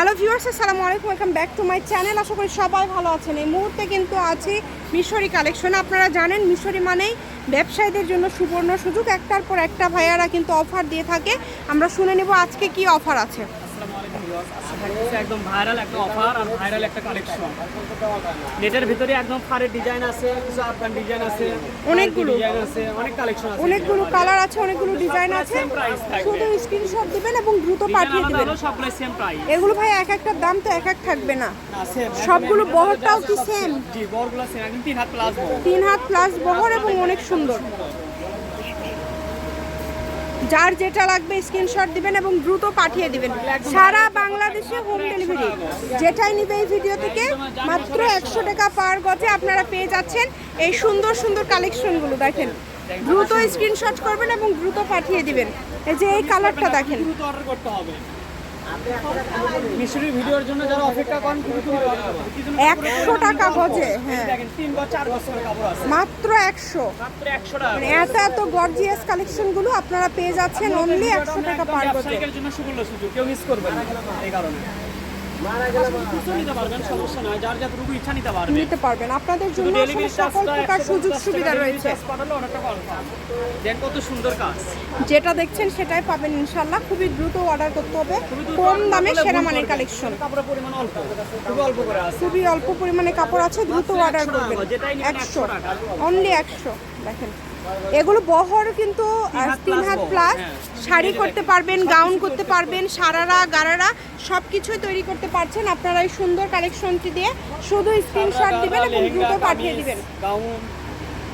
Hello viewers আসসালামু আলাইকুম। Welcome back to my channel আশা করি সবাই ভালো আছেন। এই মুহূর্তে কিন্তু আছি মিশরি কালেকশন আপনারা জানেন মিশরি মানেই ব্যবসায়ীদের জন্য সুবর্ণ সুযোগ। একটার পর একটা ভাইয়ারা কিন্তু অফার দিয়ে থাকে। আমরা শুনে নেব আজকে কি অফার আছে। একদম ভাইরাল একটা অফার আর ভাইরাল একটা কালেকশন নেটের ভিতরে একদম ফারের ডিজাইন আছে কিছু আফগান ডিজাইন আছে অনেকগুলো। ডিজাইন আছে অনেক কালেকশন আছে। অনেকগুলো কালার আছে অনেকগুলো ডিজাইন আছে। শুধু স্ক্রিনশট দিবেন এবং দ্রুত পাঠিয়ে দিবেন। সবগুলো সেম প্রাইস এগুলো ভাই এক একটার দাম তো এক এক থাকবে না। সবগুলো বহরটাও কি same? জি বহরগুলো সেম একদম হাত প্লাস বহর। তিন হাত প্লাস বহর এবং অনেক সুন্দর। যার যেটা লাগবে স্ক্রিনশট দিবেন এবং দ্রুত পাঠিয়ে দিবেন। সারা বাংলাদেশে হোম ডেলিভারি যেটাই নিবে এই ভিডিও থেকে, মাত্র একশো টাকা পার গজে আপনারা পেয়ে যাচ্ছেন এই সুন্দর সুন্দর কালেকশনগুলো দেখেন। দ্রুত স্ক্রিনশট করবেন এবং দ্রুত পাঠিয়ে দিবেন। এই যে এই কালারটা দেখেন। দ্রুত অর্ডার করতে হবে মিশরি ভিডিওর জন্য যারা অপেক্ষা করেন কি জন্য একশো টাকা গজে হ্যাঁ। তিন বা চার বছরের কাপড় আছে। মাত্র একশো। মাত্র একশো টাকা। মানে এত এত গর্জিয়াস কালেকশনগুলো আপনারা পেয়ে যাচ্ছেন অনলি একশো টাকা পার গজে জন্য সুবর্ণ সুযোগ কেউ মিস করবেন এই কারণে। নিতে পারবেন সমস্যা নয় যার যতটুকু ইচ্ছা নিতে পারবেন নিতে পারবেন। আপনাদের জন্য সকল প্রকার সুযোগ সুবিধা রয়েছে। পাঠালে অনেকটা কনফার্ম দেন কত সুন্দর কাজ। যেটা দেখছেন সেটাই পাবেন ইনশাল্লাহ খুবই দ্রুত অর্ডার করতে হবে। কম দামে সেরা মানের কালেকশন কাপড়ের পরিমাণ অল্প খুবই অল্প করে আছে। খুবই অল্প পরিমাণে কাপড় আছে দ্রুত অর্ডার করবেন। একশো। 100 অনলি একশো। দেখেন। এগুলো বহর কিন্তু তিন হাত প্লাস হ্যাঁ। শাড়ি করতে পারবেন গাউন করতে পারবেন। সারারা গারারা সব কিছুই তৈরি করতে পারছেন। আপনারা এই সুন্দর কালেকশনটি দিয়ে শুধু স্ক্রিনশট দিবেন এবং দ্রুত পাঠিয়ে দিবেন। গাউন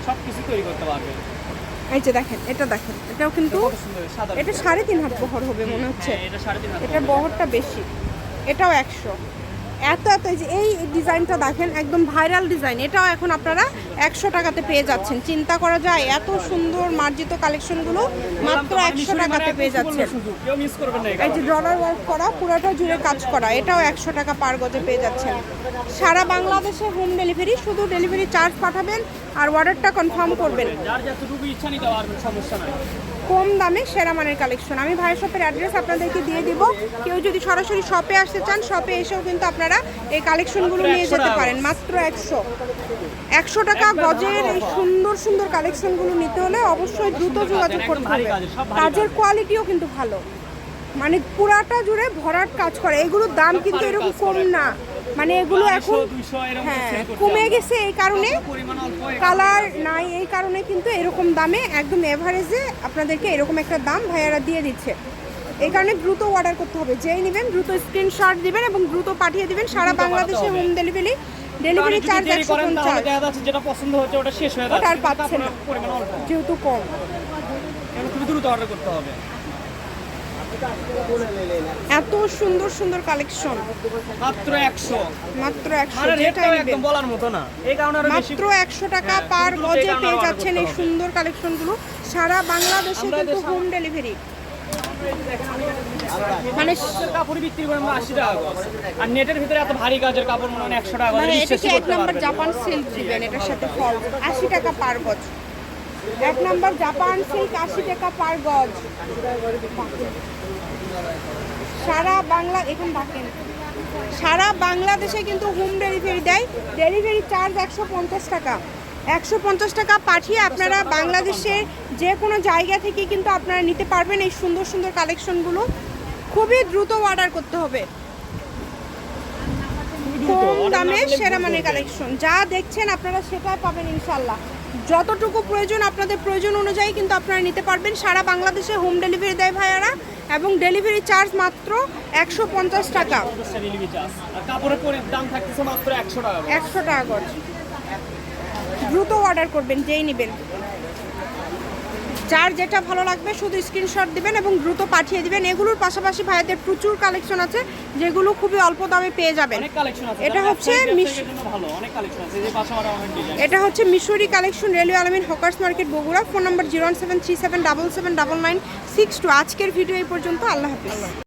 সব কিছু তৈরি করতে পারবেন। এই যে দেখেন এটা দেখেন এটাও কিন্তু এটা সাড়ে তিন হাত বহর হবে মনে হচ্ছে। হ্যাঁ, এটা বহরটা বেশি এটাও একশো। এত এত এই যে এই ডিজাইনটা দেখেন একদম ভাইরাল ডিজাইন এটাও এখন আপনারা একশো টাকাতে পেয়ে যাচ্ছেন। চিন্তা করা যায় এত সুন্দর মার্জিত কালেকশনগুলো মাত্র একশো টাকাতে পেয়ে যাচ্ছেন। এই যে ডলার ওয়ার্ক করা পুরোটা জুড়ে কাজ করা এটাও একশো টাকা পার গজে পেয়ে যাচ্ছেন। সারা বাংলাদেশে হোম ডেলিভারি শুধু ডেলিভারি চার্জ পাঠাবেন আর অর্ডারটা কনফার্ম করবেন। কম দামে সেরা মানের কালেকশন আমি ভাইয়ের শপের অ্যাড্রেস আপনাদেরকে দিয়ে দিব। কেউ যদি সরাসরি শপে আসতে চান শপে এসেও কিন্তু আপনারা এই কালেকশনগুলো নিয়ে যেতে পারেন মাত্র একশো। একশো টাকা গজের এই সুন্দর সুন্দর কালেকশনগুলো নিতে হলে অবশ্যই দ্রুত যোগাযোগ করতে হবে। কাজের, কোয়ালিটিও কিন্তু ভালো। মানে পুরাটা জুড়ে ভরাট কাজ করে। এগুলোর দাম কিন্তু এরকম কম না। মানে এগুলো এখন 200, 200 এরকম হ্যাঁ কমে গেছে এই কারণে। কালার নাই এই কারণে কিন্তু এরকম দামে একদম এভারেজে আপনাদেরকে এরকম একটা দাম ভাইয়ারা দিয়ে দিচ্ছে। এই কারণে দ্রুত অর্ডার করতে হবে। যেই নেবেন দ্রুত স্ক্রিনশট দিবেন এবং দ্রুত পাঠিয়ে দিবেন। সারা বাংলাদেশে হোম ডেলিভারি ডেলিভারি চার্জ একশো পঞ্চাশ। যেটা পছন্দ হচ্ছে ওটা শেষ হয়ে যাচ্ছে আর পাচ্ছেন না। পরিমাণ অল্প। যেহেতু কম। খুবই দ্রুত অর্ডার করতে হবে। এত সুন্দর সুন্দর কালেকশন মাত্র একশো। মাত্র একশো মানে একদম বলার মতো না। এই কারণে মাত্র একশো টাকা হ্যাঁ, পার দ্রুত গজে পেয়ে যাচ্ছেন এই সুন্দর কালেকশনগুলো সারা বাংলাদেশে কিন্তু হোম ডেলিভারি মানে কাপড় বিক্রি করে আমরা আশি টাকা আর নেটের ভিতরে এত ভারী কাজের কাপড় মনে হয় একশো টাকা মানে এক নাম্বার। জাপান সিল্ক দিবেন এটার সাথে ফল আশি টাকা পার গজ। এক নাম্বার জাপান সিল্ক আশি টাকা পার গজ। সারা বাংলা এখন থাকেন। সারা বাংলাদেশে কিন্তু হোম ডেলিভারি দেয়। ডেলিভারি চার্জ একশো পঞ্চাশ টাকা। একশো পঞ্চাশ টাকা পাঠিয়ে আপনারা বাংলাদেশের যে কোনো জায়গা থেকে কিন্তু আপনারা নিতে পারবেন এই সুন্দর সুন্দর কালেকশনগুলো। খুবই দ্রুত অর্ডার করতে হবে। কম দামে সেরা মানের কালেকশন। যা দেখছেন আপনারা সেটাই পাবেন ইনশাল্লাহ যতটুকু প্রয়োজন আপনাদের প্রয়োজন অনুযায়ী কিন্তু আপনারা নিতে পারবেন। সারা বাংলাদেশে হোম ডেলিভারি দেয় ভাইয়ারা এবং ডেলিভারি চার্জ মাত্র একশো পঞ্চাশ টাকা। একশো টাকা করে। দ্রুত অর্ডার করবেন যেই নেবেন। যার যেটা ভালো লাগবে শুধু স্ক্রিনশট দিবেন এবং দ্রুত পাঠিয়ে দিবেন। এগুলোর পাশাপাশি ভাইয়াদের প্রচুর কালেকশন আছে যেগুলো খুবই অল্প দামে পেয়ে যাবেন। এটা হচ্ছে এটা হচ্ছে Mishri collection railway Almin hawkers market Bogura. Phone number zero seven three seven double seven double nine six two. আজকের ভিডিও এই পর্যন্ত আল্লাহ হাফিজ।